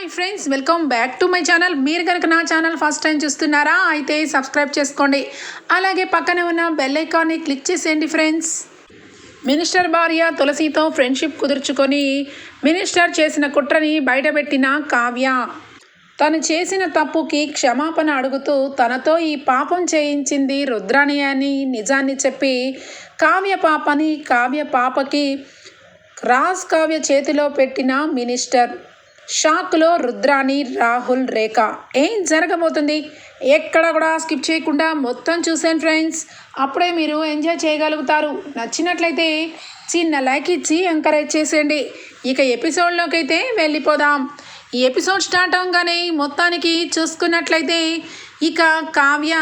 Hi friends welcome back to my channel మీరు కనుక నా ఛానల్ ఫస్ట్ టైం చూస్తున్నారా అయితే సబ్స్క్రైబ్ చేసుకోండి. అలాగే పక్కనే ఉన్న బెల్ ఐకాన్ని క్లిక్ చేసేయండి ఫ్రెండ్స్ మినిస్టర్ భార్య తులసితో ఫ్రెండ్షిప్ కుదుర్చుకొని మినిస్టర్ చేసిన కుట్రని బయటపెట్టిన కావ్య. తను చేసిన తప్పుకి క్షమాపణ అడుగుతూ తనతో ఈ పాపం చేయించింది రుద్రాణి అని నిజాన్ని చెప్పి కావ్య పాపని కావ్య పాపకి రాజ్ కావ్య చేతిలో పెట్టిన మినిస్టర్ షాక్లో రుద్రాణి రాహుల్ రేఖ. ఏం జరగబోతుంది? ఎక్కడ కూడా స్కిప్ చేయకుండా మొత్తం చూసాను ఫ్రెండ్స్. అప్పుడే మీరు ఎంజాయ్ చేయగలుగుతారు. నచ్చినట్లయితే చిన్న లైక్ ఇచ్చి ఎంకరేజ్ చేసేయండి. ఇక ఎపిసోడ్లోకి అయితే వెళ్ళిపోదాం. ఈ ఎపిసోడ్ స్టార్ట్ అవగానే మొత్తానికి చూసుకున్నట్లయితే ఇక కావ్య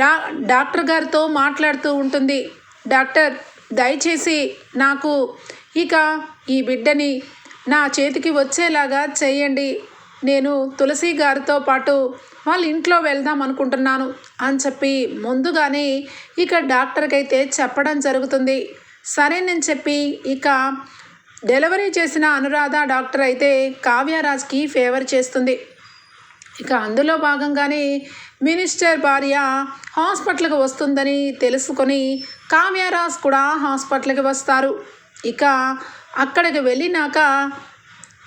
డా డాక్టర్ గారితో మాట్లాడుతూ ఉంటుంది. డాక్టర్ దయచేసి నాకు ఇక ఈ బిడ్డని నా చేతికి వచ్చేలాగా చేయండి. నేను తులసి గారితో పాటు వాళ్ళ ఇంట్లో వెళ్దాం అనుకుంటున్నాను అని చెప్పి ముందుగానే ఇక డాక్టర్కి అయితే చెప్పడం జరుగుతుంది. సరేనని చెప్పి ఇక డెలివరీ చేసిన అనురాధ డాక్టర్ అయితే కావ్యరాజ్కి ఫేవర్ చేస్తుంది. ఇక అందులో భాగంగానే మినిస్టర్ భార్య హాస్పిటల్కి వస్తుందని తెలుసుకొని కావ్యరాజ్ కూడా హాస్పిటల్కి వస్తారు. ఇక అక్కడికి వెళ్ళినాక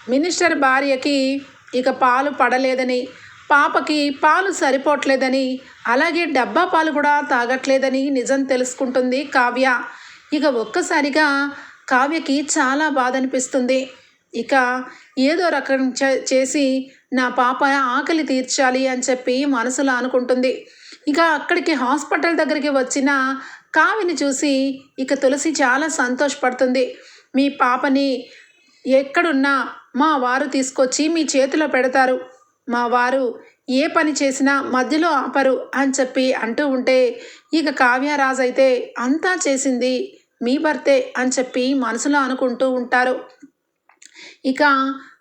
మినిస్టర్ భార్యకి ఇక పాలు పడలేదని పాపకి పాలు సరిపోవట్లేదని అలాగే డబ్బా పాలు కూడా తాగట్లేదని నిజం తెలుసుకుంటుంది కావ్య. ఇక ఒక్కసారిగా కావ్యకి చాలా బాధ అనిపిస్తుంది ఇక ఏదో రకం చే- చేసి నా పాప ఆకలి తీర్చాలి అని చెప్పి మనసులో అనుకుంటుంది. ఇక అక్కడికి హాస్పిటల్ దగ్గరికి వచ్చిన కావిని చూసి ఇక తులసి చాలా సంతోషపడుతుంది. మీ పాపని ఎక్కడున్నా మా వారు తీసుకొచ్చి మీ చేతిలో పెడతారు. మా వారు ఏ పని చేసినా మధ్యలో ఆపరు అని చెప్పి అంటూ ఉంటే ఇక కావ్యరాజు అయితే అంతా చేసింది మీ భర్తే అని చెప్పి మనసులో అనుకుంటూ ఉంటారు. ఇక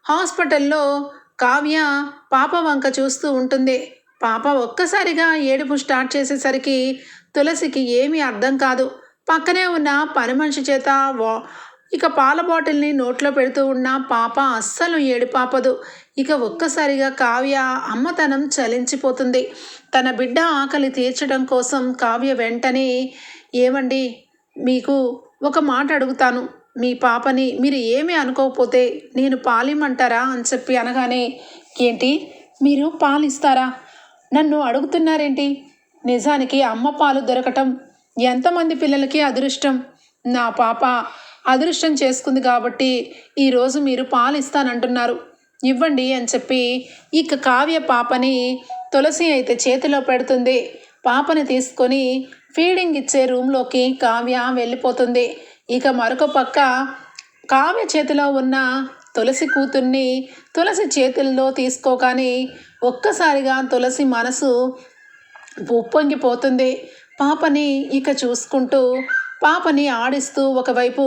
హాస్పిటల్లో కావ్య పాప వంక చూస్తూ ఉంటుంది. పాప ఒక్కసారిగా ఏడుపు స్టార్ట్ చేసేసరికి తులసికి ఏమీ అర్థం కాదు. పక్కనే ఉన్న పని మనిషి చేత వా- ఇక పాల బాటిల్ని నోట్లో పెడుతూ ఉన్న పాప అస్సలు ఏడుపాపదు. ఇక ఒక్కసారిగా కావ్య అమ్మతనం చలించిపోతుంది. తన బిడ్డ ఆకలి తీర్చడం కోసం కావ్య వెంటనే ఏమండి మీకు ఒక మాట అడుగుతాను. మీ పాపని మీరు ఏమి అనుకోకపోతే నేను పాలిమ్మంటారా? అని చెప్పి అనగానే ఏంటి? మీరు పాలిస్తారా? నన్ను అడుగుతున్నారేంటి? నిజానికి అమ్మ పాలు దొరకటం ఎంతమంది పిల్లలకి అదృష్టం. నా పాప అదృష్టం చేసుకుంది కాబట్టి ఈరోజు మీరు పాలు ఇస్తానంటున్నారు ఇవ్వండి అని చెప్పి ఇక కావ్య పాపని తులసి అయితే చేతిలో పెడుతుంది. పాపని తీసుకొని ఫీడింగ్ ఇచ్చే రూమ్లోకి కావ్య వెళ్ళిపోతుంది. ఇక మరొక పక్క కావ్య చేతిలో ఉన్న తులసి కూతుర్ని తులసి చేతుల్లో తీసుకోగానే ఒక్కసారిగా తులసి మనసు ఉప్పొంగిపోతుంది. పాపని ఇక చూసుకుంటూ పాపని ఆడిస్తూ ఒకవైపు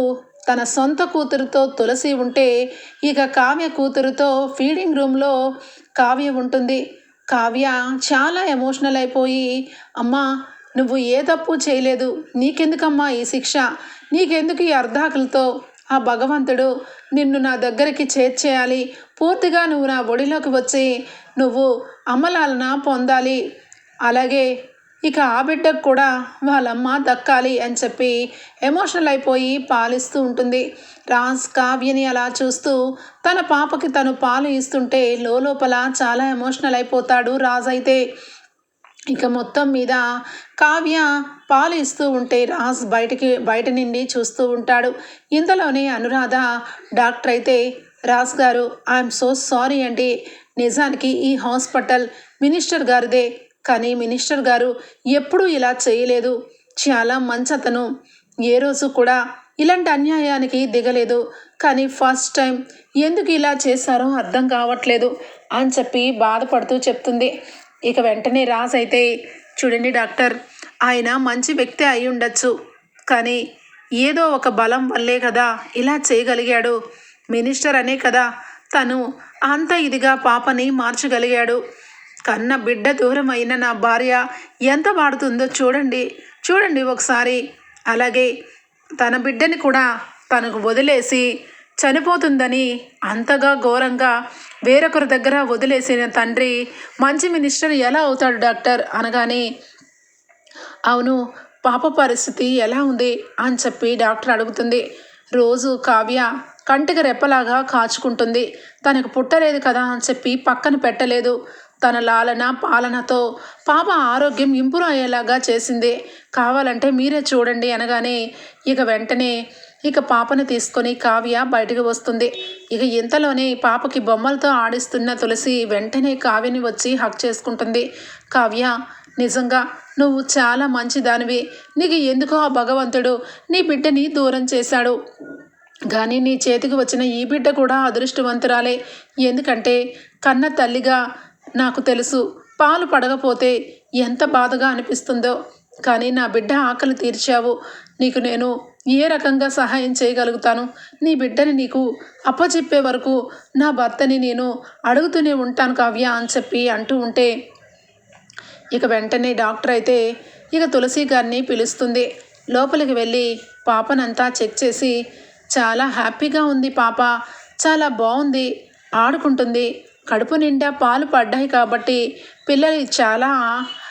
తన సొంత కూతురుతో తులసి ఉంటే ఇక కావ్య కూతురుతో ఫీడింగ్ రూమ్లో కావ్య ఉంటుంది. కావ్య చాలా ఎమోషనల్ అయిపోయి అమ్మా నువ్వు ఏ తప్పు చేయలేదు. నీకెందుకమ్మా ఈ శిక్ష? నీకెందుకు ఈ అర్ధాకులతో? ఆ భగవంతుడు నిన్ను నా దగ్గరికి చేర్చేయాలి. పూర్తిగా నువ్వు నా ఒడిలోకి వచ్చి నువ్వు అమలాలన పొందాలి. అలాగే ఇక ఆ బిడ్డకు కూడా వాళ్ళమ్మ దక్కాలి అని చెప్పి ఎమోషనల్ అయిపోయి పాలిస్తూ ఉంటుంది. రాజ్ కావ్యని అలా చూస్తూ తన పాపకి తను పాలు ఇస్తుంటే లోపల చాలా ఎమోషనల్ అయిపోతాడు రాజ్ అయితే. ఇక మొత్తం మీద కావ్య పాలు ఇస్తూ ఉంటే రాజ్ బయటికి బయట నుండి చూస్తూ ఉంటాడు. ఇంతలోనే అనురాధ డాక్టర్ అయితే రాజ్ గారు ఐఎమ్ సో సారీ అండి. నిజానికి ఈ హాస్పిటల్ మినిస్టర్ గారిదే. కానీ మినిస్టర్ గారు ఎప్పుడూ ఇలా చేయలేదు. చాలా మంచతను. ఏ రోజు కూడా ఇలాంటి అన్యాయానికి దిగలేదు. కానీ ఫస్ట్ టైం ఎందుకు ఇలా చేశారో అర్థం కావట్లేదు అని చెప్పి బాధపడుతూ చెప్తుంది. ఇక వెంటనే రాజ్ అయితే చూడండి డాక్టర్ ఆయన మంచి వ్యక్తి అయి ఉండొచ్చు. కానీ ఏదో ఒక బలం వల్లే కదా ఇలా చేయగలిగాడు. మినిస్టర్ అనే కదా తను అంత ఇదిగా పాపని మార్చగలిగాడు. కన్న బిడ్డ దూరమైన నా భార్య ఎంత వాడుతుందో చూడండి. చూడండి ఒకసారి. అలాగే తన బిడ్డని కూడా తనకు వదిలేసి చనిపోతుందని అంతగా ఘోరంగా వేరొకరి దగ్గర వదిలేసిన తండ్రి మంచి మినిస్టర్ ఎలా అవుతాడు డాక్టర్? అనగానే అవును పాప పరిస్థితి ఎలా ఉంది? అని చెప్పి డాక్టర్ అడుగుతుంది. రోజు కావ్య కంటికి రెప్పలాగా కాచుకుంటుంది. తనకు పుట్టలేదు కదా? అని చెప్పి పక్కన పెట్టలేదు. తన లాలన పాలనతో పాప ఆరోగ్యం ఇంప్రూవ్ అయ్యేలాగా చేసింది. కావాలంటే మీరే చూడండి అనగానే ఇక వెంటనే ఇక పాపను తీసుకొని కావ్య బయటకు వస్తుంది. ఇక ఇంతలోనే పాపకి బొమ్మలతో ఆడిస్తున్న తులసి వెంటనే కావ్యని వచ్చి హక్ చేసుకుంటుంది. కావ్య నిజంగా నువ్వు చాలా మంచిదానివి. నీకు ఎందుకో ఆ భగవంతుడు? నీ బిడ్డని దూరం చేశాడు. కానీ నీ చేతికి వచ్చిన ఈ బిడ్డ కూడా అదృష్టవంతురాలే. ఎందుకంటే కన్న తల్లిగా నాకు తెలుసు పాలు పడకపోతే ఎంత బాధగా అనిపిస్తుందో. కానీ నా బిడ్డ ఆకలి తీర్చావు. నీకు నేను ఏ రకంగా సహాయం చేయగలుగుతాను? నీ బిడ్డని నీకు అప్పచెప్పే వరకు నా భర్తని నేను అడుగుతూనే ఉంటాను కావ్య అని చెప్పి అంటూ ఉంటే ఇక వెంటనే డాక్టర్ అయితే ఇక తులసి గారిని పిలుస్తుంది. లోపలికి వెళ్ళి పాపనంతా చెక్ చేసి చాలా హ్యాపీగా ఉంది పాప చాలా బాగుంది ఆడుకుంటుంది. కడుపు నిండా పాలు పడ్డాయి కాబట్టి పిల్లలు చాలా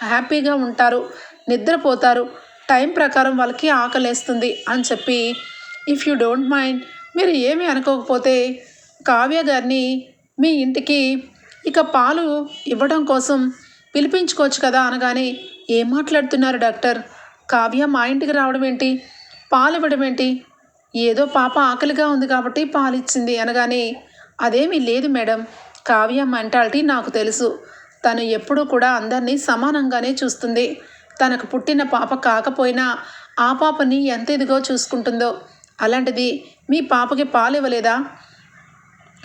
హ్యాపీగా ఉంటారు నిద్రపోతారు. టైం ప్రకారం వాళ్ళకి ఆకలేస్తుంది అని చెప్పి ఇఫ్ యూ డోంట్ మైండ్ మీరు ఏమి అనుకోకపోతే కావ్య గారిని మీ ఇంటికి ఇక పాలు ఇవ్వడం కోసం పిలిపించుకోవచ్చు కదా అనగానే ఏం మాట్లాడుతున్నారు డాక్టర్? కావ్య మా ఇంటికి రావడం ఏంటి? పాలు ఇవ్వడం ఏంటి? ఏదో పాప ఆకలిగా ఉంది కాబట్టి పాలు ఇచ్చింది అనగానే అదేమీ లేదు మేడం. కావ్య మెంటాలిటీ నాకు తెలుసు. తను ఎప్పుడూ కూడా అందరినీ సమానంగానే చూస్తుంది. తనకు పుట్టిన పాప కాకపోయినా ఆ పాపని ఎంత ఇదిగో చూసుకుంటుందో. అలాంటిది మీ పాపకి పాలు ఇవ్వలేదా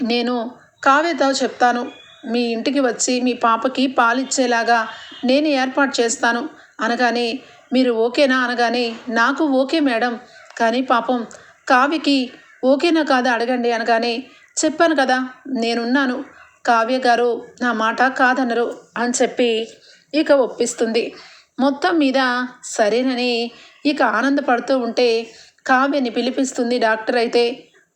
నేను కావ్యతో చెప్తాను. మీ ఇంటికి వచ్చి మీ పాపకి పాలిచ్చేలాగా నేను ఏర్పాటు చేస్తాను. అనగానే మీరు ఓకేనా? అనగానే నాకు ఓకే మేడం. కానీ పాపం కావ్యకి ఓకేనా కాదా అడగండి. అనగానే చెప్పాను కదా నేనున్నాను. కావ్య గారు నా మాట కాదనరు అని చెప్పి ఇక ఒప్పిస్తుంది. మొత్తం మీద సరేనని ఇక ఆనందపడుతూ ఉంటే కావ్యని పిలిపిస్తుంది డాక్టర్ అయితే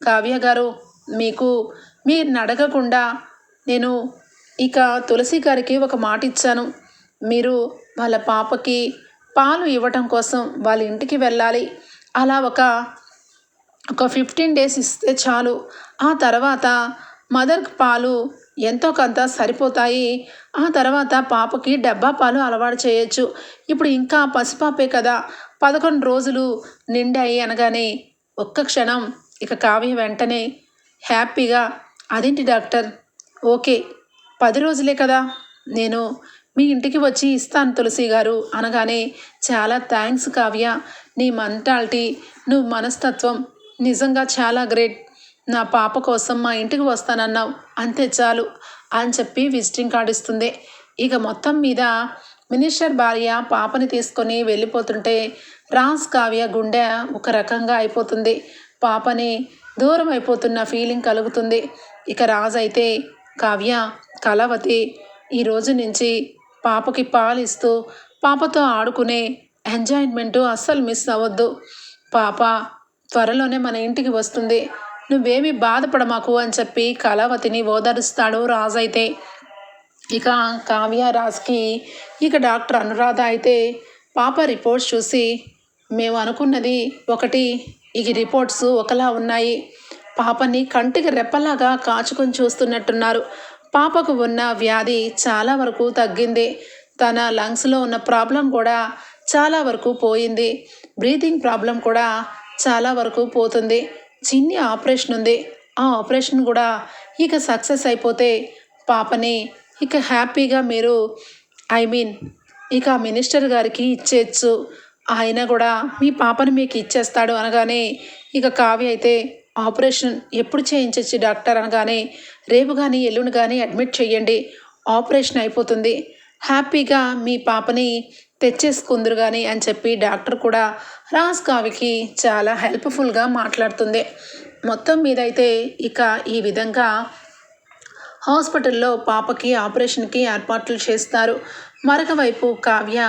కావ్య గారు మీకు మీరు అడగకుండా నేను ఇక తులసి గారికి ఒక మాట ఇచ్చాను. మీరు వాళ్ళ పాపకి పాలు ఇవ్వటం కోసం వాళ్ళ ఇంటికి వెళ్ళాలి. అలా ఒక ఒక ఫిఫ్టీన్ డేస్ ఇస్తే చాలు. ఆ తర్వాత మదర్కి పాలు ఎంతో కొంత సరిపోతాయి. ఆ తర్వాత పాపకి డబ్బా పాలు అలవాటు చేయొచ్చు. ఇప్పుడు ఇంకా పసిపాపే కదా. పదకొండు రోజులు నిండాయి అనగానే ఒక్క క్షణం ఇక కావ్య వెంటనే హ్యాపీగా అదేంటి డాక్టర్? ఓకే పది రోజులే కదా. నేను మీ ఇంటికి వచ్చి ఇస్తాను తులసి గారు అనగానే చాలా థ్యాంక్స్ కావ్య. నీ మెంటాలిటీ నువ్వు మనస్తత్వం నిజంగా చాలా గ్రేట్. నా పాప కోసం మా ఇంటికి వస్తానన్నావు. అంతే చాలు అని చెప్పి విజిటింగ్ కార్డు ఇస్తుంది. ఇక మొత్తం మీద మినిస్టర్ భార్య పాపని తీసుకొని వెళ్ళిపోతుంటే రాజ్ కావ్య గుండె ఒక రకంగా అయిపోతుంది. పాపని దూరం అయిపోతున్న ఫీలింగ్ కలుగుతుంది. ఇక రాజ్ అయితే కావ్య కలవతి ఈ రోజు నుంచి పాపకి పాలు ఇస్తూ పాపతో ఆడుకునే ఎంజాయ్మెంటు అస్సలు మిస్ అవ్వద్దు. పాప త్వరలోనే మన ఇంటికి వస్తుంది. నువ్వేమి బాధపడమాకు అని చెప్పి కళావతిని ఓదరుస్తాడు రాజైతే. అయితే ఇక కావ్య రాజ్కి ఇక డాక్టర్ అనురాధ అయితే పాప రిపోర్ట్స్ చూసి మేము అనుకున్నది ఒకటి ఈ రిపోర్ట్స్ ఒకలా ఉన్నాయి. పాపని కంటికి రెప్పలాగా కాచుకొని చూస్తున్నట్టున్నారు. పాపకు ఉన్న వ్యాధి చాలా వరకు తగ్గింది. తన లంగ్స్లో ఉన్న ప్రాబ్లం కూడా చాలా వరకు పోయింది. బ్రీతింగ్ ప్రాబ్లం కూడా చాలా వరకు పోతుంది. చిన్ని ఆపరేషన్ ఉంది. ఆ ఆపరేషన్ కూడా ఇక సక్సెస్ అయిపోతే పాపని ఇక హ్యాపీగా మీరు ఐ మీన్ ఇక మినిస్టర్ గారికి ఇచ్చేయచ్చు. ఆయన కూడా మీ పాపని మీకు ఇచ్చేస్తాడు అనగానే ఇక కావ్య అయితే ఆపరేషన్ ఎప్పుడు చేయించచ్చు డాక్టర్ అనగానే రేపు కానీ ఎల్లుండి కానీ అడ్మిట్ చేయండి ఆపరేషన్ అయిపోతుంది. హ్యాపీగా మీ పాపని తెచ్చేసుకుందరు కానీ అని చెప్పి డాక్టర్ కూడా రాజ్ కావ్యకి చాలా హెల్ప్ఫుల్గా మాట్లాడుతుంది. మొత్తం మీద అయితే ఇక ఈ విధంగా హాస్పిటల్లో పాపకి ఆపరేషన్కి ఏర్పాట్లు చేస్తారు. మరొక వైపు కావ్య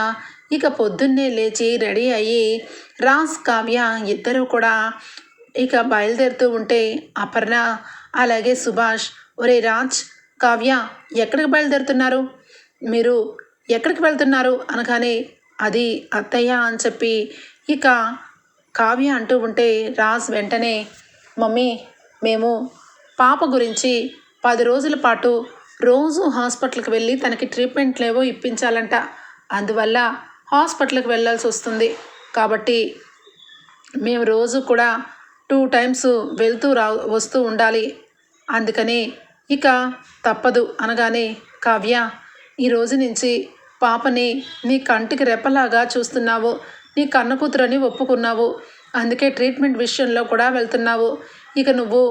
ఇక పొద్దున్నే లేచి రెడీ అయ్యి రాజ్ కావ్య ఇద్దరు కూడా ఇక బయలుదేరుతూ ఉంటే అపర్ణ అలాగే సుభాష్ ఒరే రాజ్ కావ్య ఎక్కడికి బయలుదేరుతున్నారు? మీరు ఎక్కడికి వెళ్తున్నారు అనగానే అది అత్తయ్య అని చెప్పి ఇక కావ్య అంటూ ఉంటే రాజ్ వెంటనే మమ్మీ మేము పాప గురించి పది రోజుల పాటు రోజు హాస్పిటల్కి వెళ్ళి తనకి ట్రీట్మెంట్ లేవో ఇప్పించాలంట. అందువల్ల హాస్పిటల్కి వెళ్ళాల్సి వస్తుంది. కాబట్టి మేము రోజు కూడా టూ టైమ్స్ వెళ్తూ రా వస్తూ ఉండాలి. అందుకని ఇక తప్పదు అనగానే కావ్య ఈ రోజు నుంచి పాపని నీ కంటికి రెప్పలాగా చూస్తున్నావు నీ కన్న కూతురని ఒప్పుకున్నావు. అందుకే ట్రీట్మెంట్ విషయంలో కూడా వెళ్తున్నావు. ఇక నువ్వు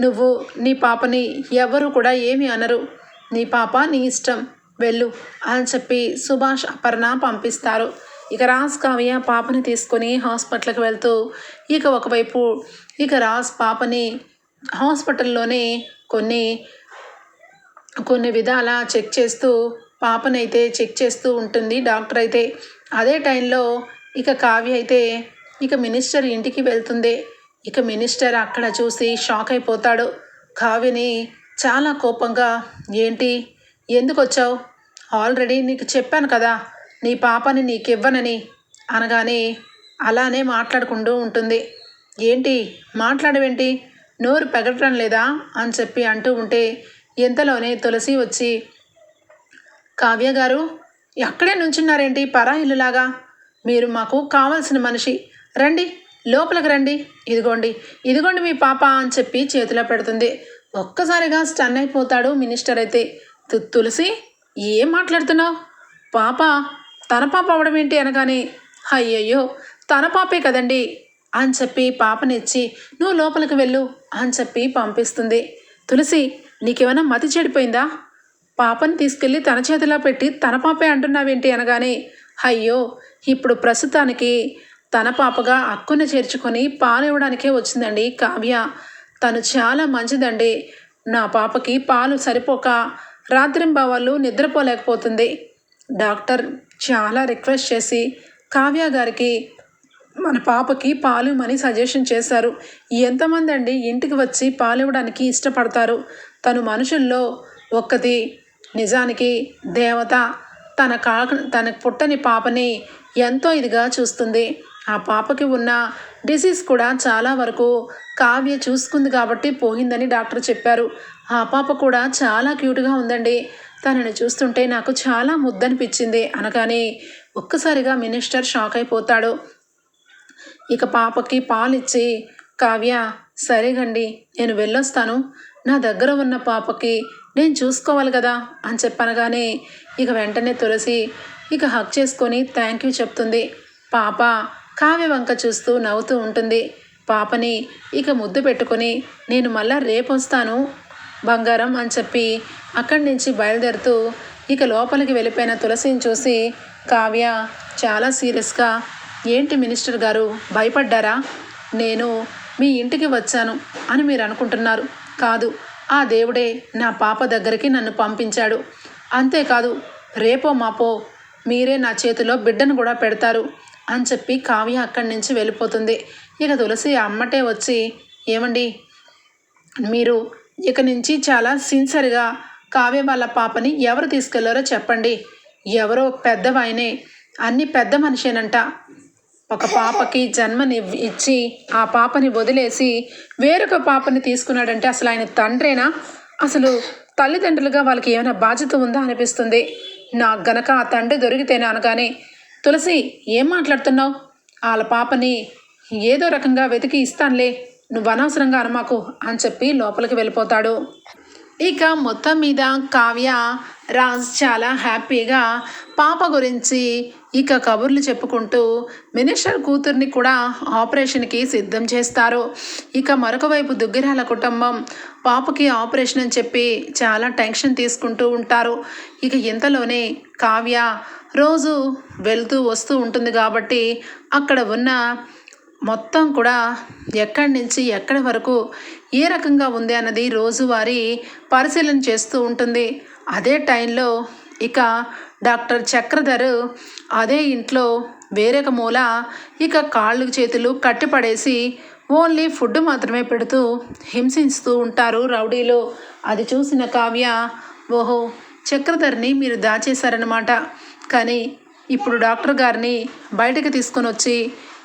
నువ్వు నీ పాపని ఎవరు కూడా ఏమి అనరు. నీ పాప నీ ఇష్టం. వెళ్ళు అని చెప్పి సుభాష్ అపర్ణ పంపిస్తారు. ఇక రాజ్ కావ్య పాపని తీసుకొని హాస్పిటల్కి వెళ్తూ ఇక ఒకవైపు ఇక రాజ్ పాపని హాస్పిటల్లోనే కొన్ని కొన్ని విధాల చెక్ చేస్తూ పాపనైతే చెక్ చేస్తూ ఉంటుంది. డాక్టర్ అయితే అదే టైంలో ఇక కావ్య అయితే ఇక మినిస్టర్ ఇంటికి వెళ్తుంది. ఇక మినిస్టర్ అక్కడ చూసి షాక్ అయిపోతాడు. కావ్యని చాలా కోపంగా ఏంటి? ఎందుకు వచ్చావు ఆల్రెడీ నీకు చెప్పాను కదా నీ పాపని నీకివ్వనని అనగానే అలానే మాట్లాడుకుంటూ ఉంటుంది. ఏంటి? మాట్లాడవేంటి? నోరు పెగటం లేదా? అని చెప్పి అంటూ ఉంటే ఇంతలోనే తులసి వచ్చి కావ్య గారు ఎక్కడే నుంచున్నారేంటి? పరా ఇల్లులాగా. మీరు మాకు కావాల్సిన మనిషి. రండి లోపలికి రండి. ఇదిగోండి ఇదిగోండి మీ పాప అని చెప్పి చేతిలో పెడుతుంది. ఒక్కసారిగా స్టన్ అయిపోతాడు మినిస్టర్ అయితే. తులసి ఏం మాట్లాడుతున్నావు? పాప తన పాప అవడం ఏంటి అనగానే అయ్యయ్యో తన పాపే కదండి అని చెప్పి పాపనిచ్చి నువ్వు లోపలికి వెళ్ళు అని చెప్పి పంపిస్తుంది. తులసి నీకేమైనా మతి చెడిపోయిందా? పాపని తీసుకెళ్ళి తన చేతిలో పెట్టి తన పాపే అంటున్నావేంటి అనగానే అయ్యో ఇప్పుడు ప్రస్తుతానికి తన పాపగా అక్కును చేర్చుకొని పాలు ఇవ్వడానికే వచ్చిందండి కావ్య. తను చాలా మంచిదండి. నా పాపకి పాలు సరిపోక రాత్రింబావాళ్ళు నిద్రపోలేకపోతుంది. డాక్టర్ చాలా రిక్వెస్ట్ చేసి కావ్య గారికి మన పాపకి పాలు ఇవ్వమని సజెషన్ చేశారు. ఎంతమంది అండి ఇంటికి వచ్చి పాలు ఇవ్వడానికి ఇష్టపడతారు. తను మనుషుల్లో ఒక్కది నిజానికి దేవత తన కా తన పుట్టని పాపని ఎంతో ఇదిగా చూస్తుంది. ఆ పాపకి ఉన్న డిసీజ్ కూడా చాలా వరకు కావ్య చూసుకుంది కాబట్టి పోయిందని డాక్టర్ చెప్పారు. ఆ పాప కూడా చాలా క్యూట్గా ఉందండి. తనని చూస్తుంటే నాకు చాలా ముద్దనిపించింది అనగానే ఒక్కసారిగా మినిస్టర్ షాక్ అయిపోతాడు. ఇక పాపకి పాలిచ్చి కావ్య సరేగండి నేను వెళ్ళొస్తాను. నా దగ్గర ఉన్న పాపకి నేను చూసుకోవాలి కదా అని చెప్పనగానే ఇక వెంటనే తులసి ఇక హక్ చేసుకొని థ్యాంక్ యూ చెప్తుంది. పాప కావ్య వంక చూస్తూ నవ్వుతూ ఉంటుంది. పాపని ఇక ముద్దు పెట్టుకొని నేను మళ్ళా రేపు వస్తాను బంగారం అని చెప్పి అక్కడి నుంచి బయలుదేరుతూ ఇక లోపలికి వెళ్ళిపోయిన తులసిని చూసి కావ్య చాలా సీరియస్గా ఏంటి మినిస్టర్ గారు భయపడ్డారా? నేను మీ ఇంటికి వచ్చాను అని మీరు అనుకుంటున్నారు. కాదు ఆ దేవుడే నా పాప దగ్గరికి నన్ను పంపించాడు. అంతేకాదు రేపో మాపో మీరే నా చేతిలో బిడ్డను కూడా పెడతారు అని చెప్పి కావ్య అక్కడి నుంచి వెళ్ళిపోతుంది. ఇక తులసి అమ్మటే వచ్చి ఏమండి మీరు ఇక నుంచి చాలా సిన్సర్గా కావ్య వాళ్ళ పాపని ఎవరు తీసుకెళ్ళారో చెప్పండి. ఎవరో పెద్దవాయనే అన్ని పెద్ద మనిషేనంట. ఒక పాపకి జన్మని ఇచ్చి ఆ పాపని వదిలేసి వేరొక పాపని తీసుకున్నాడంటే అసలు ఆయన తండ్రేనా? అసలు తల్లిదండ్రులుగా వాళ్ళకి ఏమైనా బాధ్యత ఉందా అనిపిస్తుంది. నాకు గనక ఆ తండ్రి దొరికితేనే అనగానే తులసి ఏం మాట్లాడుతున్నావు? వాళ్ళ పాపని ఏదో రకంగా వెతికి ఇస్తానులే. నువ్వు అనవసరంగా అనమాకు అని చెప్పి లోపలికి వెళ్ళిపోతాడు. ఇక మొత్తం మీద కావ్య రాజ్ చాలా హ్యాపీగా పాప గురించి ఇక కబుర్లు చెప్పుకుంటూ మినిస్టర్ కూతుర్ని కూడా ఆపరేషన్కి సిద్ధం చేస్తారు. ఇక మరొక వైపు దుగ్గిరాల కుటుంబం పాపకి ఆపరేషన్ అని చెప్పి చాలా టెన్షన్ తీసుకుంటూ ఉంటారు. ఇక ఇంతలోనే కావ్య రోజు వెళ్తూ వస్తూ ఉంటుంది కాబట్టి అక్కడ ఉన్న మొత్తం కూడా ఎక్కడి నుంచి ఎక్కడి వరకు ఏ రకంగా ఉంది అన్నది రోజువారీ పరిశీలన చేస్తూ ఉంటుంది. అదే టైంలో ఇక డాక్టర్ చక్రధర్ అదే ఇంట్లో వేరొక మూల ఇక కాళ్ళు చేతులు కట్టిపడేసి ఓన్లీ ఫుడ్ మాత్రమే పెడుతూ హింసిస్తూ ఉంటారు రౌడీలో. అది చూసిన కావ్య ఓహో చక్రధర్ని మీరు దాచేశారనమాట కానీ ఇప్పుడు డాక్టర్ గారిని బయటకు తీసుకొని వచ్చి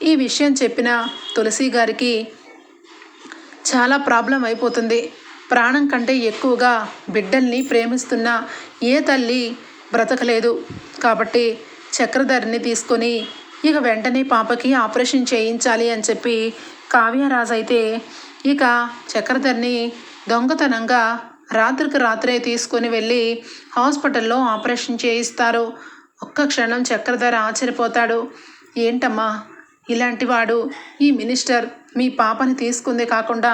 ఈ విషయం చెప్పిన తులసి గారికి చాలా ప్రాబ్లం అయిపోతుంది. ప్రాణం కంటే ఎక్కువగా బిడ్డల్ని ప్రేమిస్తున్న ఏ తల్లి బ్రతకలేదు. కాబట్టి చక్రధరిని తీసుకొని ఇక వెంటనే పాపకి ఆపరేషన్ చేయించాలి అని చెప్పి కావ్యరాజు అయితే ఇక చక్రధరిని దొంగతనంగా రాత్రికి రాత్రే తీసుకొని వెళ్ళి హాస్పిటల్లో ఆపరేషన్ చేయిస్తారు. ఒక్క క్షణం చక్రధర ఆశ్చర్యపోతాడు. ఏంటమ్మా ఇలాంటి వాడు? ఈ మినిస్టర్ మీ పాపని తీసుకుందే కాకుండా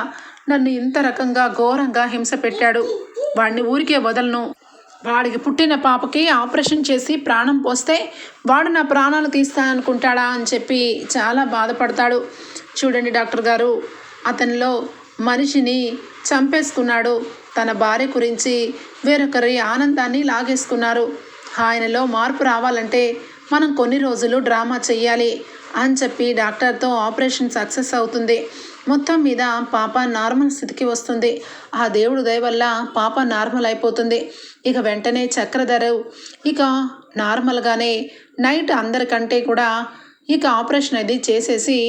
నన్ను ఇంత రకంగా ఘోరంగా హింస పెట్టాడు. వాడిని ఊరికే వదలను. వాడికి పుట్టిన పాపకి ఆపరేషన్ చేసి ప్రాణం పోస్తే వాడు నా ప్రాణాలు తీస్తాననుకుంటాడా అని చెప్పి చాలా బాధపడతాడు. చూడండి డాక్టర్ గారు అతనిలో మనిషిని చంపేసుకున్నాడు. తన భార్య గురించి వేరొకరి ఆనందాన్ని లాగేసుకున్నారు. ఆయనలో మార్పు రావాలంటే మనం కొన్ని రోజులు డ్రామా చెయ్యాలి అని చెప్పి డాక్టర్తో ఆపరేషన్ సక్సెస్ అవుతుంది. మొత్తం మీద పాప నార్మల్ స్థితికి వస్తుంది. ఆ దేవుడు దయ వల్ల పాప నార్మల్ అయిపోతుంది. ఇక వెంటనే చక్రధర ఇక నార్మల్గానే నైట్ అందరికంటే కూడా ఇక ఆపరేషన్ అది చేసేసి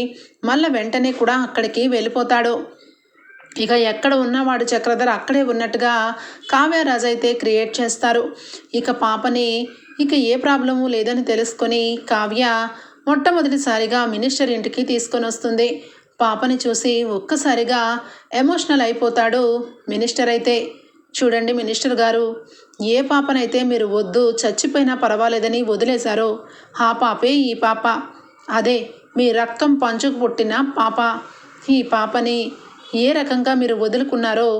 మళ్ళీ వెంటనే కూడా అక్కడికి వెళ్ళిపోతాడు. ఇక ఎక్కడ ఉన్నవాడు చక్రధర అక్కడే ఉన్నట్టుగా కావ్యరాజు అయితే క్రియేట్ చేస్తారు. ఇక పాపని ఇక ఏ ప్రాబ్లము లేదని తెలుసుకొని కావ్య మొట్టమొదటిసారిగా మినిస్టర్ ఇంటికి తీసుకొని వస్తుంది. పాపని చూసి ఒక్కసారిగా ఎమోషనల్ అయిపోతాడు మినిస్టర్ అయితే. చూడండి మినిస్టర్ గారు ఏ పాపనైతే మీరు వద్దు చచ్చిపోయినా పర్వాలేదని వదిలేశారో ఆ పాపే ఈ పాప. అదే మీ రక్తం పంచుకు పుట్టిన పాప. ఈ పాపని ఏ రకంగా మీరు వదులుకున్నారో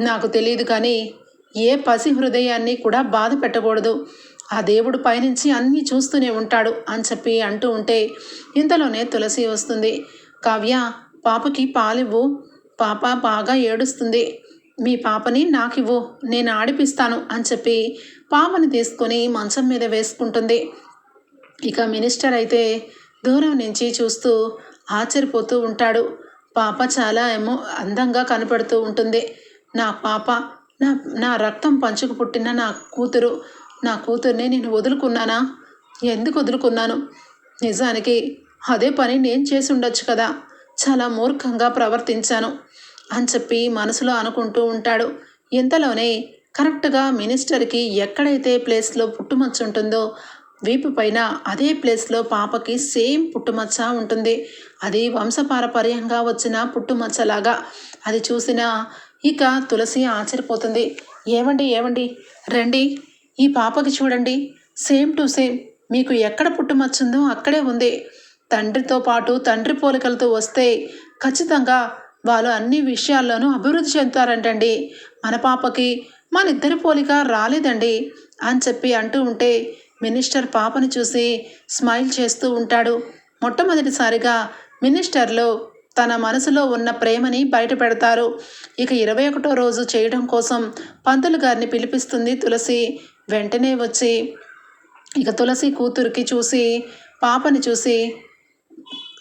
నాకు తెలియదు కానీ ఏ పసి హృదయాన్ని కూడా బాధ పెట్టకూడదు. ఆ దేవుడు పైనుంచి అన్నీ చూస్తూనే ఉంటాడు అని చెప్పి అంటూ ఉంటే ఇంతలోనే తులసి వస్తుంది. కావ్య పాపకి పాలివ్వు. పాప బాగా ఏడుస్తుంది. మీ పాపని నాకివ్వు. నేను ఆడిపిస్తాను అని చెప్పి పాపని తీసుకొని మంచం మీద వేసుకుంటుంది. ఇక మినిస్టర్ అయితే దూరం నుంచి చూస్తూ ఆశ్చర్యపోతూ ఉంటాడు. పాప చాలా ఏమో అందంగా కనపడుతూ ఉంటుంది. నా పాప నా నా రక్తం పంచుకు పుట్టిన నా కూతురు. నా కూతుర్ని నేను వదులుకున్నానా? ఎందుకు వదులుకున్నాను? నిజానికి అదే పని నేను చేసి ఉండొచ్చు కదా. చాలా మూర్ఖంగా ప్రవర్తించాను అని చెప్పి మనసులో అనుకుంటూ ఉంటాడు. ఇంతలోనే కరెక్ట్గా మినిస్టర్కి ఎక్కడైతే ప్లేస్లో పుట్టుమచ్చ ఉంటుందో వీపు పైన అదే ప్లేస్లో పాపకి సేమ్ పుట్టుమచ్చ ఉంటుంది. అది వంశపారపర్యంగా వచ్చిన పుట్టుమచ్చలాగా అది చూసిన ఇక తులసి ఆశ్చర్యపోతుంది. ఏమండి ఏమండి రండి ఈ పాపకి చూడండి. సేమ్ టు సేమ్ మీకు ఎక్కడ పుట్టుమచ్చుందో అక్కడే ఉంది. తండ్రితో పాటు తండ్రి పోలికలతో వస్తే ఖచ్చితంగా వాళ్ళు అన్ని విషయాల్లోనూ అభివృద్ధి చెందుతారంటండి. మన పాపకి మన ఇద్దరి పోలిక రాలేదండి అని చెప్పి అంటూ ఉంటే మినిస్టర్ పాపని చూసి స్మైల్ చేస్తూ ఉంటాడు. మొట్టమొదటిసారిగా మినిస్టర్లో తన మనసులో ఉన్న ప్రేమని బయట పెడతారు ఇక ఇరవై ఒకటో రోజు చేయడం కోసం పంతులు గారిని పిలిపిస్తుంది తులసి. వెంటనే వచ్చి ఇక తులసి కూతురికి చూసి పాపని చూసి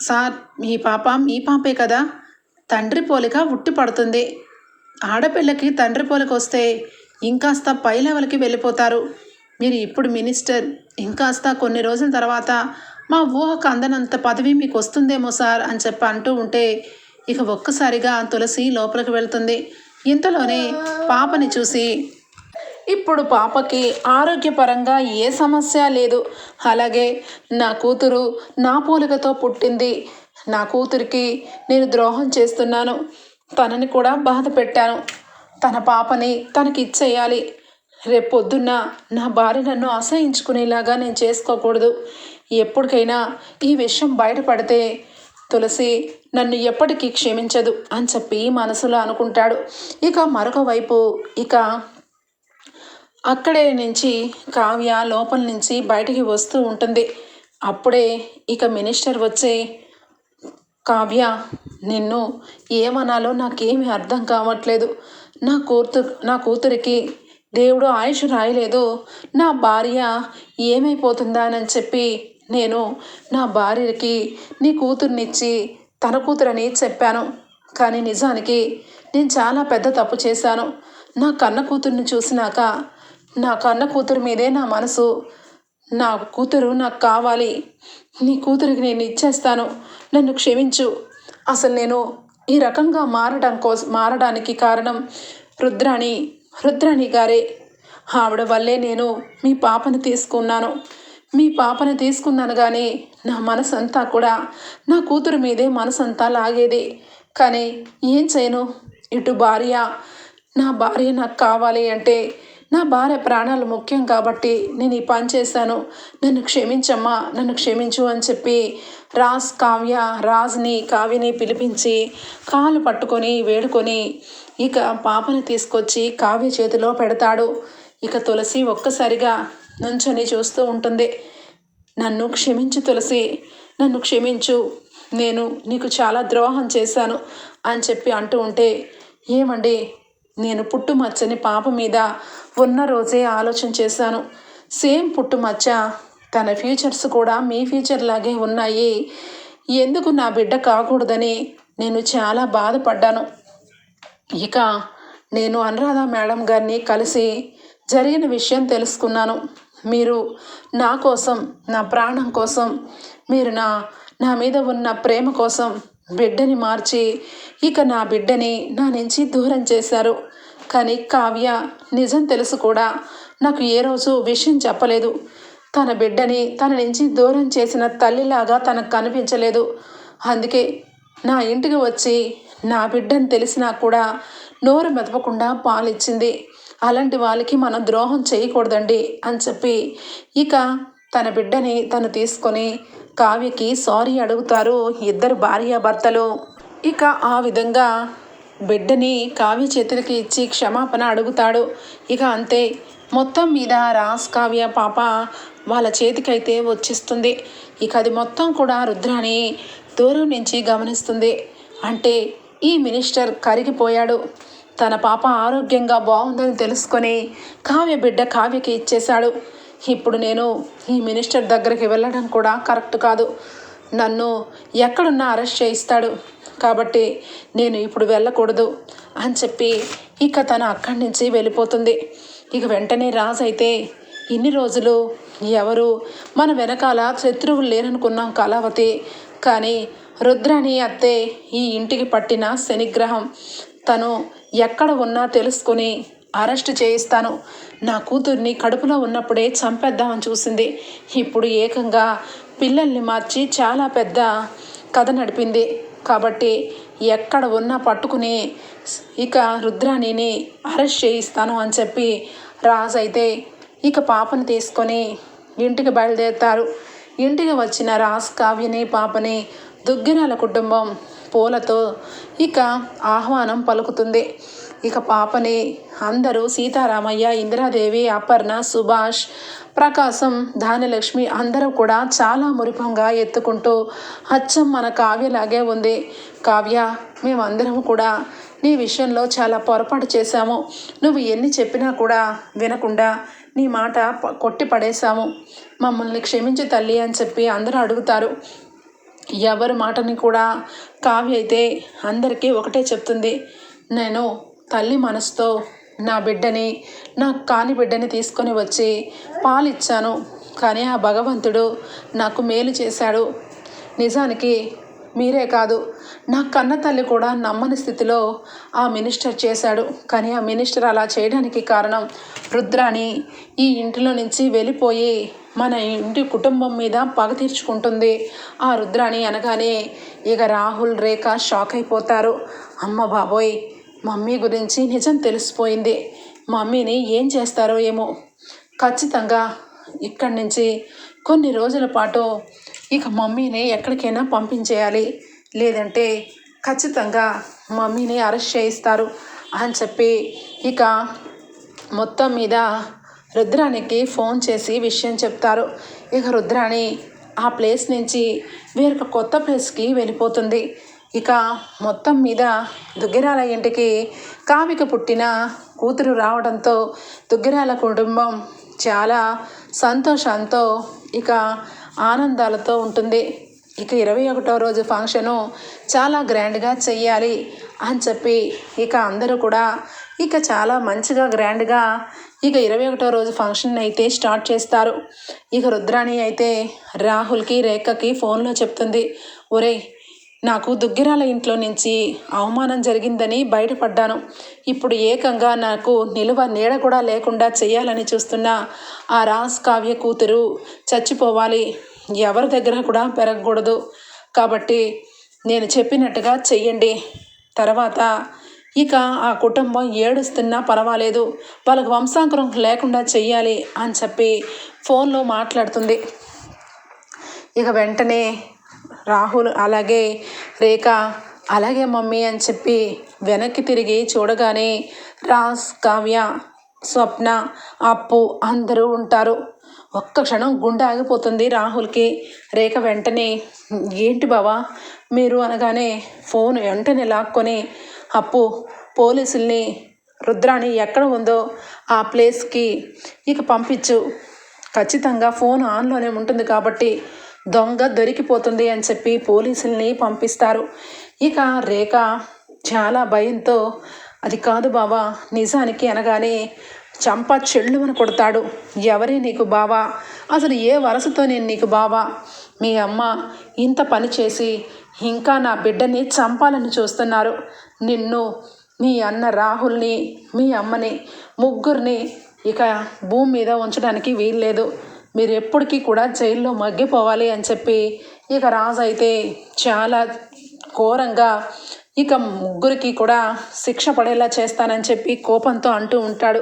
సార్ మీ పాప మీ పాపే కదా. తండ్రి పోలిక ఉట్టి పడుతుంది. ఆడపిల్లకి తండ్రి పోలిక వస్తే ఇంకాస్త పై లెవెల్కి వెళ్ళిపోతారు. మీరు ఇప్పుడు మినిస్టర్. ఇంకాస్త కొన్ని రోజుల తర్వాత మా ఊహకు అందనంత పదవి మీకు వస్తుందేమో సార్ అని చెప్పి అంటూ ఉంటే ఇక ఒక్కసారిగా తులసి లోపలికి వెళ్తుంది. ఇంతలోనే పాపని చూసి ఇప్పుడు పాపకి ఆరోగ్యపరంగా ఏ సమస్య లేదు. అలాగే నా కూతురు నా పోలికతో పుట్టింది. నా కూతురికి నేను ద్రోహం చేస్తున్నాను. తనని కూడా బాధ పెట్టాను. తన పాపని తనకి ఇచ్చేయాలి. రేపొద్దున్న నా భార్య నన్ను అసహించుకునేలాగా నేను చేసుకోకూడదు. ఎప్పటికైనా ఈ విషయం బయటపడితే తులసి నన్ను ఎప్పటికీ క్షమించదు అని చెప్పి మనసులో అనుకుంటాడు. ఇక మరొక వైపు ఇక అక్కడే నుంచి కావ్య లోపల నుంచి బయటికి వస్తూ ఉంటుంది. అప్పుడే ఇక మినిస్టర్ వచ్చే కావ్య నిన్ను ఏమనాలో నాకేమీ అర్థం కావట్లేదు. నా కూతు నా కూతురికి దేవుడు ఆయుష్ రాయలేదు. నా భార్య ఏమైపోతుందా అని చెప్పి నేను నా భార్యకి నీ కూతుర్నిచ్చి తన కూతురని చెప్పాను. కానీ నిజానికి నేను చాలా పెద్ద తప్పు చేశాను. నా కన్న కూతుర్ని చూసినాక నా కన్న కూతురు మీదే నా మనసు. నా కూతురు నాకు కావాలి. నీ కూతురికి నేను ఇచ్చేస్తాను. నన్ను క్షమించు. అసలు నేను ఈ రకంగా మారడం కోసం మారడానికి కారణం రుద్రాణి రుద్రాణి గారే. ఆవిడ వల్లే నేను మీ పాపను తీసుకున్నాను. మీ పాపను తీసుకున్నాను కానీ నా మనసంతా కూడా నా కూతురు మీదే మనసంతా లాగేది. కానీ ఏం చేయను? ఇటు భార్య నా భార్య నాకు కావాలి అంటే నా భార్య ప్రాణాలు ముఖ్యం కాబట్టి నేను ఈ పని చేశాను. నన్ను క్షమించమ్మా నన్ను క్షమించు అని చెప్పి రాజ్ కావ్య రాజ్ని కావ్యని పిలిపించి కాలు పట్టుకొని వేడుకొని ఇక పాపని తీసుకొచ్చి కావ్య చేతిలో పెడతాడు. ఇక తులసి ఒక్కసారిగా నుంచొని చూస్తూ ఉంటుంది. నన్ను క్షమించు తులసి నన్ను క్షమించు నేను నీకు చాలా ద్రోహం చేశాను అని చెప్పి అంటూ ఉంటే ఏమండి? నేను పుట్టుమచ్చని పాప మీద ఉన్న రోజే ఆలోచన చేశాను. సేమ్ పుట్టుమచ్చ తన ఫ్యూచర్స్ కూడా మీ ఫ్యూచర్ లాగే ఉన్నాయి. ఎందుకు నా బిడ్డ కాకూడదని నేను చాలా బాధపడ్డాను. ఇక నేను అనురాధ మేడం గారిని కలిసి జరిగిన విషయం తెలుసుకున్నాను. మీరు నా కోసం నా ప్రాణం కోసం మీరు నా నా మీద ఉన్న ప్రేమ కోసం బిడ్డని మార్చి ఇక నా బిడ్డని నా నుంచి దూరం చేశారు. కానీ కావ్య నిజం తెలుసు కూడా. నాకు ఏ రోజు విషయం చెప్పలేదు. తన బిడ్డని తన నుంచి దూరం చేసిన తల్లిలాగా తనకు కనిపించలేదు. అందుకే నా ఇంటికి వచ్చి నా బిడ్డని తెలిసినా కూడా నోరు మెదపకుండా పాలిచ్చింది. అలాంటి వాళ్ళకి మనం ద్రోహం చేయకూడదండి అని చెప్పి ఇక తన బిడ్డని తను తీసుకొని కావ్యకి సారీ అడుగుతారు ఇద్దరు భార్యాభర్తలు. ఇక ఆ విధంగా బిడ్డని కావ్య చేతులకి ఇచ్చి క్షమాపణ అడుగుతాడు. ఇక అంతే. మొత్తం మీద రాస్ కావ్య పాప వాళ్ళ చేతికైతే వచ్చేస్తుంది. ఇక అది మొత్తం కూడా రుద్రాని దూరం నుంచి గమనిస్తుంది. అంటే ఈ మినిస్టర్ కరిగిపోయాడు. తన పాప ఆరోగ్యంగా బాగుందని తెలుసుకొని కావ్య బిడ్డ కావ్యకి ఇచ్చేశాడు. ఇప్పుడు నేను ఈ మినిస్టర్ దగ్గరికి వెళ్ళడం కూడా కరెక్ట్ కాదు. నన్ను ఎక్కడున్నా అరెస్ట్ చేయిస్తాడు. కాబట్టి నేను ఇప్పుడు వెళ్ళకూడదు అని చెప్పి ఇక తను అక్కడి నుంచి వెళ్ళిపోతుంది. ఇక వెంటనే రాజు అయితే ఇన్ని రోజులు ఎవరు మన వెనకాల శత్రువులు లేరనుకున్నాం కళావతి. కానీ రుద్రాని అత్తే ఈ ఇంటికి పట్టిన శనిగ్రహం. తను ఎక్కడ ఉన్నా తెలుసుకుని అరెస్ట్ చేయిస్తాను. నా కూతుర్ని కడుపులో ఉన్నప్పుడే చంపేద్దామని చూసింది. ఇప్పుడు ఏకంగా పిల్లల్ని మార్చి చాలా పెద్ద కథ నడిపింది. కాబట్టి ఎక్కడ ఉన్నా పట్టుకుని ఇక రుద్రాణిని అరెస్ట్ చేయిస్తాను అని చెప్పి రాజు అయితే ఇక పాపను తీసుకొని ఇంటికి బయలుదేరుతారు. ఇంటికి వచ్చిన రాజ్ కావ్యని పాపని దుగ్గిరాల కుటుంబం పూలతో ఇక ఆహ్వానం పలుకుతుంది. ఇక పాపని. అందరూ సీతారామయ్య ఇందిరాదేవి అపర్ణ సుభాష్ ప్రకాశం ధాన్యలక్ష్మి అందరూ కూడా చాలా మురిపంగా ఎత్తుకుంటూ అచ్చం మన కావ్యలాగే ఉంది. కావ్య మేమందరం కూడా నీ విషయంలో చాలా పొరపాటు చేశాము. నువ్వు ఎన్ని చెప్పినా కూడా వినకుండా నీ మాట కొట్టి పడేశాము. మమ్మల్ని క్షమించు తల్లి అని చెప్పి అందరూ అడుగుతారు. ఎవరి మాటని కూడా కావ్య అయితే అందరికీ ఒకటే చెప్తుంది. నేను తల్లి మనసుతో నా బిడ్డని నా కాని బిడ్డని తీసుకొని వచ్చి పాలిచ్చాను. కానీ ఆ భగవంతుడు నాకు మేలు చేశాడు. నిజానికి మీరే కాదు నా కన్న తల్లి కూడా నమ్మని స్థితిలో ఆ మినిస్టర్ చేశాడు. కానీ ఆ మినిస్టర్ అలా చేయడానికి కారణం రుద్రాణి. ఈ ఇంటిలో నుంచి వెళ్ళిపోయి మన ఇంటి కుటుంబం మీద పగ తీర్చుకుంటుంది. ఆ రుద్రాణి అనగానే ఇక రాహుల్ రేఖ షాక్ అయిపోతారు. అమ్మ బాబోయ్ మమ్మీ గురించి నిజం తెలిసిపోయింది. మమ్మీని ఏం చేస్తారో ఏమో. ఖచ్చితంగా ఇక్కడి నుంచి కొన్ని రోజుల పాటు ఇక మమ్మీని ఎక్కడికైనా పంపించేయాలి. లేదంటే ఖచ్చితంగా మమ్మీని అరెస్ట్ చేయిస్తారు అని చెప్పి ఇక మొత్తం మీద రుద్రానికి ఫోన్ చేసి విషయం చెప్తారు. ఇక రుద్రాణి ఆ ప్లేస్ నుంచి వేరొక కొత్త ప్లేస్కి వెళ్ళిపోతుంది. ఇక మొత్తం మీద దుగ్గిరాల ఇంటికి కావిక పుట్టిన కూతురు రావడంతో దుగ్గిరాల కుటుంబం చాలా సంతోషంతో ఇక ఆనందాలతో ఉంటుంది. ఇక ఇరవై ఒకటో రోజు ఫంక్షను చాలా గ్రాండ్గా చెయ్యాలి అని చెప్పి ఇక అందరూ కూడా ఇక చాలా మంచిగా గ్రాండ్గా ఇక ఇరవై ఒకటో రోజు ఫంక్షన్ అయితే స్టార్ట్ చేస్తారు. ఇక రుద్రాణి అయితే రాహుల్కి రేఖకి ఫోన్లో చెప్తుంది ఒరే నాకు దుగ్గిరాల ఇంట్లో నుంచి అవమానం జరిగిందని బయటపడ్డాను. ఇప్పుడు ఏకంగా నాకు నిలువ నీడ కూడా లేకుండా చేయాలని చూస్తున్న ఆ రాస్ కావ్య కూతురు చచ్చిపోవాలి. ఎవరి దగ్గర కూడా పెరగకూడదు. కాబట్టి నేను చెప్పినట్టుగా చెయ్యండి. తర్వాత ఇక ఆ కుటుంబం ఏడుస్తున్నా పర్వాలేదు. వాళ్ళకు వంశాంకురం లేకుండా చెయ్యాలి అని చెప్పి ఫోన్లో మాట్లాడుతుంది. ఇక వెంటనే రాహుల్ అలాగే రేఖ అలాగే మమ్మీ అని చెప్పి వెనక్కి తిరిగి చూడగానే రాస్ కావ్య స్వప్న అప్పు అందరూ ఉంటారు. ఒక్క క్షణం గుండె ఆగిపోతుంది రాహుల్కి. రేఖ వెంటనే ఏంటి బావా? మీరు అనగానే ఫోన్ వెంటనే లాక్కొని అప్పు పోలీసుల్ని రుద్రాణి ఎక్కడ ఉందో ఆ ప్లేస్కి ఇక పంపించు. ఖచ్చితంగా ఫోన్ ఆన్లోనే ఉంటుంది కాబట్టి దొంగ దొరికిపోతుంది అని చెప్పి పోలీసుల్ని పంపిస్తారు. ఇక రేఖ చాలా భయంతో అది కాదు బావా నిజానికి అనగానే చంప చెల్లుమని కొడతాడు. ఎవరే నీకు బావా? అసలు ఏ వరసతో నేను నీకు బావా? మీ అమ్మ ఇంత పని చేసి ఇంకా నా బిడ్డని చంపాలని చూస్తున్నారు. నిన్ను మీ అన్న రాహుల్ని మీ అమ్మని ముగ్గురిని ఇక భూమి మీద ఉంచడానికి వీల్లేదు. మీరు ఎప్పటికీ కూడా జైల్లో మగ్గిపోవాలి అని చెప్పి ఇక రాజు అయితే చాలా ఘోరంగా ఇక ముగ్గురికి కూడా శిక్ష పడేలా చేస్తానని చెప్పి కోపంతో అంటూ ఉంటాడు.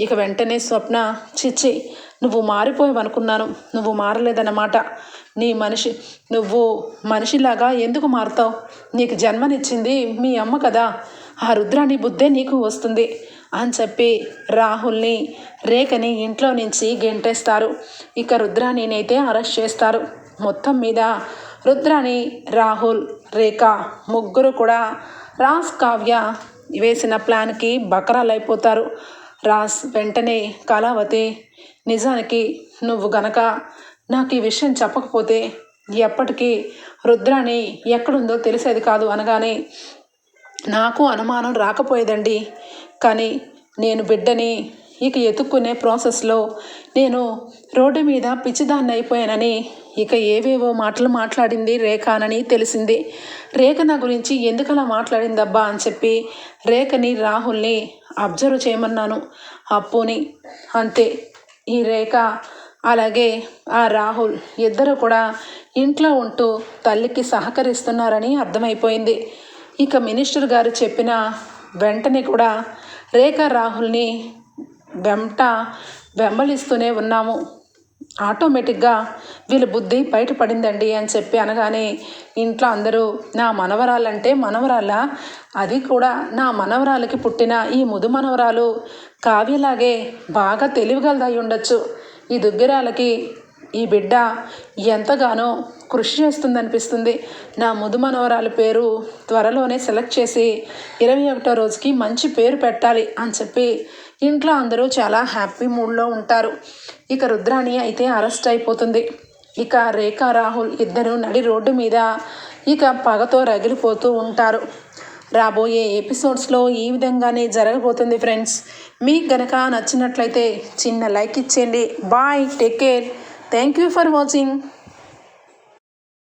ఇక వెంటనే స్వప్న చిచ్చి నువ్వు మారిపోయావనుకున్నాను. నువ్వు మారలేదన్నమాట. నీ మనిషి నువ్వు మనిషిలాగా ఎందుకు మారుతావు? నీకు జన్మనిచ్చింది మీ అమ్మ కదా. ఆ రుద్రాని బుద్ధే నీకు వస్తుంది. అని చెప్పి రాహుల్ని రేఖని ఇంట్లో నుంచి గెంటేస్తారు. ఇక రుద్రాణినైతే అరెస్ట్ చేస్తారు. మొత్తం మీద రుద్రాణి రాహుల్ రేఖ ముగ్గురు కూడా రాస్ కావ్య వేసిన ప్లాన్కి బకరాలైపోతారు. రాస్ వెంటనే కళావతి నిజానికి నువ్వు గనక నాకు ఈ విషయం చెప్పకపోతే ఎప్పటికీ రుద్రాణి ఎక్కడుందో తెలిసేది కాదు అనగానే నాకు అనుమానం రాకపోయేదండి. కానీ నేను బిడ్డని ఇక ఎత్తుక్కునే ప్రాసెస్లో నేను రోడ్డు మీద పిచ్చిదాన్ని అయిపోయానని ఇక ఏవేవో మాటలు మాట్లాడింది రేఖానని తెలిసింది. రేఖ నా గురించి ఎందుకలా మాట్లాడిందబ్బా అని చెప్పి రేఖని రాహుల్ని అబ్జర్వ్ చేయమన్నాను. అప్పుని అంతే. ఈ రేఖ అలాగే ఆ రాహుల్ ఇద్దరు కూడా ఇంట్లో ఉంటూ తల్లికి సహకరిస్తున్నారని అర్థమైపోయింది. ఇక మినిస్టర్ గారు చెప్పిన వెంటనే కూడా రేఖ రాహుల్ని వెంట వెంబలిస్తూనే ఉన్నాము. ఆటోమేటిక్గా వీళ్ళ బుద్ధి బయటపడిందండి అని చెప్పి అనగానే ఇంట్లో అందరూ నా మనవరాలంటే మనవరాల? అది కూడా నా మనవరాలకి పుట్టిన ఈ ముదు మనవరాలు కావ్యలాగే బాగా తెలివిగలదై ఉండొచ్చు. ఈ దుగ్గిరాలకి ఈ బిడ్డ ఎంతగానో కృషి చేస్తుందనిపిస్తుంది. నా ముదు మనవరాలి పేరు త్వరలోనే సెలెక్ట్ చేసి ఇరవై ఒకటో రోజుకి మంచి పేరు పెట్టాలి అని చెప్పి ఇంట్లో అందరూ చాలా హ్యాపీ మూడ్లో ఉంటారు. ఇక రుద్రాణి అయితే అరెస్ట్ అయిపోతుంది. ఇక రేఖా రాహుల్ ఇద్దరు నడి రోడ్డు మీద ఇక పగతో రగిలిపోతూ ఉంటారు. రాబోయే ఎపిసోడ్స్లో ఈ విధంగానే జరగబోతుంది ఫ్రెండ్స్. మీకు గనక నచ్చినట్లయితే చిన్న లైక్ ఇచ్చేయండి. Bye take care. Thank you for watching.